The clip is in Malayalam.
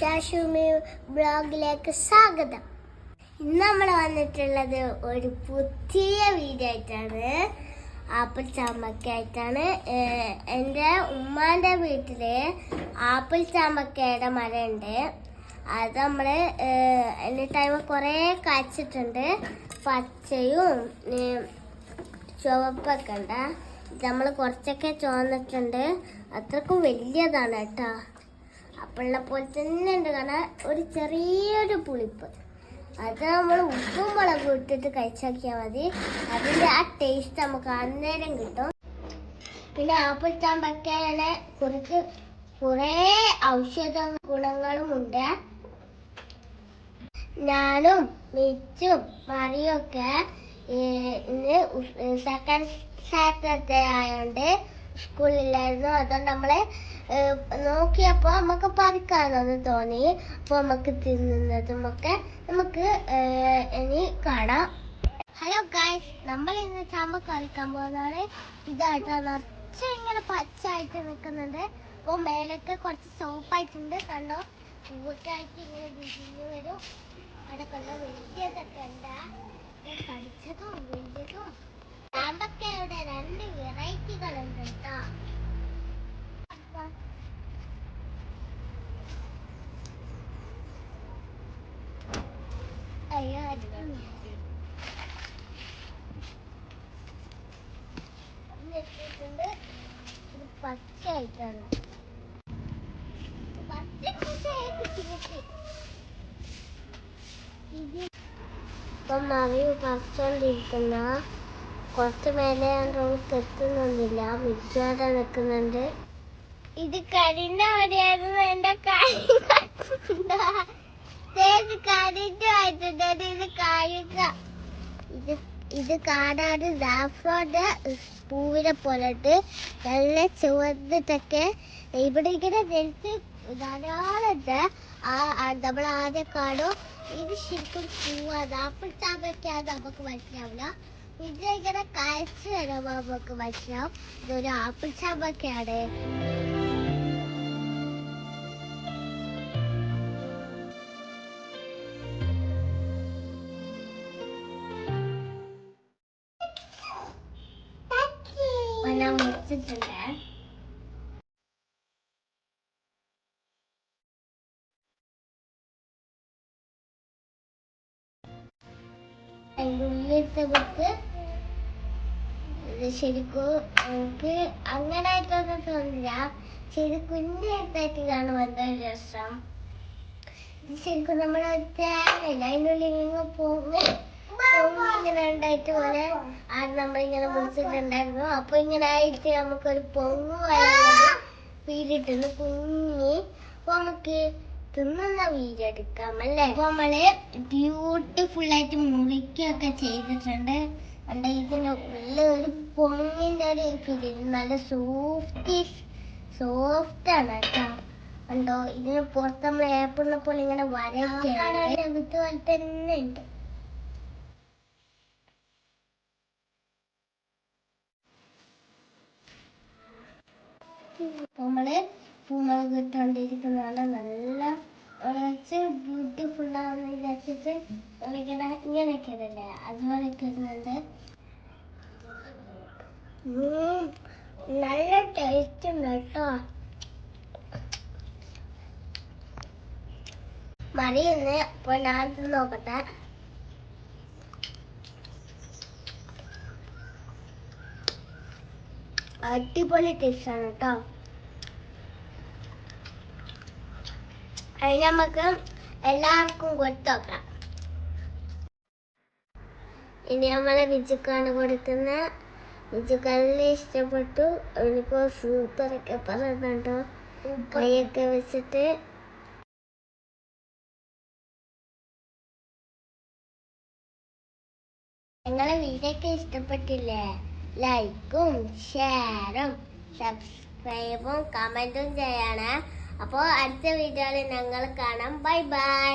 ശാശുമി ബ്ലോഗിലേക്ക് സ്വാഗതം. ഇന്ന് നമ്മൾ വന്നിട്ടുള്ളത് ഒരു പുതിയ വീഡിയോ ആയിട്ടാണ്. ആപ്പിൾ ചാമ്പക്കായിട്ടാണ്. എന്റെ ഉമ്മാന്റെ വീട്ടിൽ ആപ്പിൾ ചാമ്പക്കയുടെ മരമുണ്ട് അത് നമ്മൾ എന്റെ ടൈം കുറേ കാച്ചിട്ടുണ്ട്. പച്ചയും ചുവപ്പൊക്കെ ഉണ്ട്. നമ്മൾ കുറച്ചൊക്കെ ചുവന്നിട്ടുണ്ട്. അത്രക്കും വലിയതാണ് കേട്ടോ. അപ്പോഴുള്ള പോലെ തന്നെ ഉണ്ട്. കാരണം ഒരു ചെറിയൊരു പുളിപ്പ്. അത് നമ്മൾ ഉപ്പും മുളകും ഇട്ടിട്ട് കഴിച്ചാക്കിയാൽ മതി. അതിന്റെ ആ ടേസ്റ്റ് നമുക്ക് അന്നേരം കിട്ടും. പിന്നെ ആപ്പിൾ ചാമ്പക്കയിലെ കുറച്ച് കുറേ ഔഷധ ഗുണങ്ങളും ഉണ്ട്. ഞാനും മിച്ചും മറിയൊക്കെ ഇന്ന് സെക്കൻഡ് സാറ്റർഡേ ആയതുകൊണ്ട് സ്കൂളിലായിരുന്നു. അതുകൊണ്ട് നമ്മളെ നോക്കിയപ്പോൾ നമുക്ക് പറിക്കാമെന്ന് തോന്നി. അപ്പോൾ നമുക്ക് തിന്നുന്നതും ഒക്കെ നമുക്ക് ഇനി കാണാം. ഹലോ ഗായ്സ് നമ്മൾ ഇന്ന് ചാമ്പ കളിക്കാൻ പോകുന്നതാണ്. ഇതായിട്ട് നിറച്ച് ഇങ്ങനെ പച്ചായിട്ട് നിൽക്കുന്നുണ്ട്. അപ്പോൾ മേലൊക്കെ കുറച്ച് സോപ്പായിട്ടുണ്ട്. കണ്ടോ? പൂട്ടായിട്ട് ഇങ്ങനെ വിരിഞ്ഞു വരും. അവിടെ കണ്ടോ? വലിയതൊക്കെ ഉണ്ട്. കടിച്ചതും വലിയതും. ചാമ്പക്കയുടെ രണ്ട് വെറൈറ്റികളുണ്ട് കേട്ടോ. അയ്യോ അത് ഇട്ടിട്ടുണ്ട് ഇത് പച്ചയായിട്ടാണ്. പച്ച പച്ചയായിട്ട് കിട്ടി ഇത് ഇപ്പം മറിവ് പറിച്ചോണ്ടിരിക്കുന്ന. കുറച്ച് മേലെ നമുക്ക് എത്തുന്നില്ല മിക്കാതെ നിൽക്കുന്നുണ്ട് ഇത് കരിന്റെ കരിഞ്ഞവിടെയായിരുന്നു എന്റെ കരിഞ്ഞ ആയിട്ടുണ്ട് ഇത് കായുക ഇത് ഇത് കാണാൻ ദാഫോന്റെ പൂവിനെ പോലെട്ട് നല്ല ചുവന്നിട്ടൊക്കെ. ഇവിടെ ഇങ്ങനെ നെൽത്ത് ധാരാളുണ്ട് ആ നമ്മൾ ആദ്യം കാണും. ഇത് ശരിക്കും പൂവാണ്. ആപ്പിൾ ചാമ്പയ്ക്കാണ് നമുക്ക് മനസ്സിലാവില്ല. ഇത് ഇങ്ങനെ കഴിച്ചു വരുമ്പോൾ നമുക്ക് മനസ്സിലാവും ഇതൊരു ആപ്പിൾ ചാമ്പൊക്കെയാണ്. ഞാൻ മുറിച്ചിട്ടുണ്ട്. ഉള്ളിലത്തെ ഇത് ശരിക്കും എനിക്ക് അങ്ങനായിട്ടൊന്നും തോന്നില്ല. ശരി കുഞ്ഞായിട്ടായിട്ട് വന്നൊരു രസം. ശരിക്കും നമ്മുടെ തേങ്ങയില്ല അതിനുള്ളിൽ ഇങ്ങനെ പോകും ഇങ്ങനെ ഉണ്ടായിട്ട് പോലെ അത് നമ്മളിങ്ങനെ മുറിച്ചിട്ടുണ്ടായിരുന്നു. അപ്പൊ ഇങ്ങനെ ആയിട്ട് നമുക്കൊരു പൊങ്ങു വീടിട്ടുണ്ട് കുഞ്ഞി. അപ്പൊ നമുക്ക് തിന്നുന്ന വീടെടുക്കാം അല്ലേ? അപ്പൊ നമ്മൾ ബ്യൂട്ടിഫുൾ ആയിട്ട് മുറിക്കുകയൊക്കെ ചെയ്തിട്ടുണ്ട്. കണ്ട ഇതിന്റെ ഉള്ളിൽ ഒരു പൊങ്ങിന്റെ ഒരു ഫീൽ നല്ല സോഫ്റ്റ് സോഫ്റ്റ് ആണ് കേട്ടോ. കണ്ടോ? ഇതിന് പുറത്ത് നമ്മൾ ഏപ്പിളിനെ പോലെ ഇങ്ങനെ വരയ്ക്കാണ് അതുപോലെ തന്നെ ഉണ്ട്. നമ്മൾ പൂമുളക് ഇട്ടുകൊണ്ടിരിക്കുന്നതാണ്. നല്ല കുറച്ച് വിചാരിച്ചിട്ട് ഇങ്ങനെ ഇങ്ങനെയൊക്കെ ഇടല്ലേ അതുപോലെ ഇടുന്നുണ്ട് നല്ല ടേസ്റ്റ് ഉണ്ട് കേട്ടോ. മറിയുന്ന് അപ്പൊ ഞാൻ നോക്കട്ടെ. അടിപൊളി ടേസ്റ്റാണ് കേട്ടോ. അത് നമുക്ക് എല്ലാവർക്കും കൊടുത്തോക്കാം ഇനി നമ്മളെ ബിജുക്കാണ് കൊടുക്കുന്ന. വിജുക്കാലിനെ ഇഷ്ടപ്പെട്ടു. അവനിപ്പോ സൂപ്പറൊക്കെ പറയുന്നുണ്ടോ? കൈയൊക്കെ വെച്ചിട്ട്. നിങ്ങളെ വീഡിയോ ഇഷ്ടപ്പെട്ടില്ലേ? ലൈക്കും ഷെയറും സബ്സ്ക്രൈബും കമന്റും ചെയ്യണേ. അപ്പോൾ അടുത്ത വീഡിയോയിൽ ഞങ്ങൾ കാണാം. Bye bye.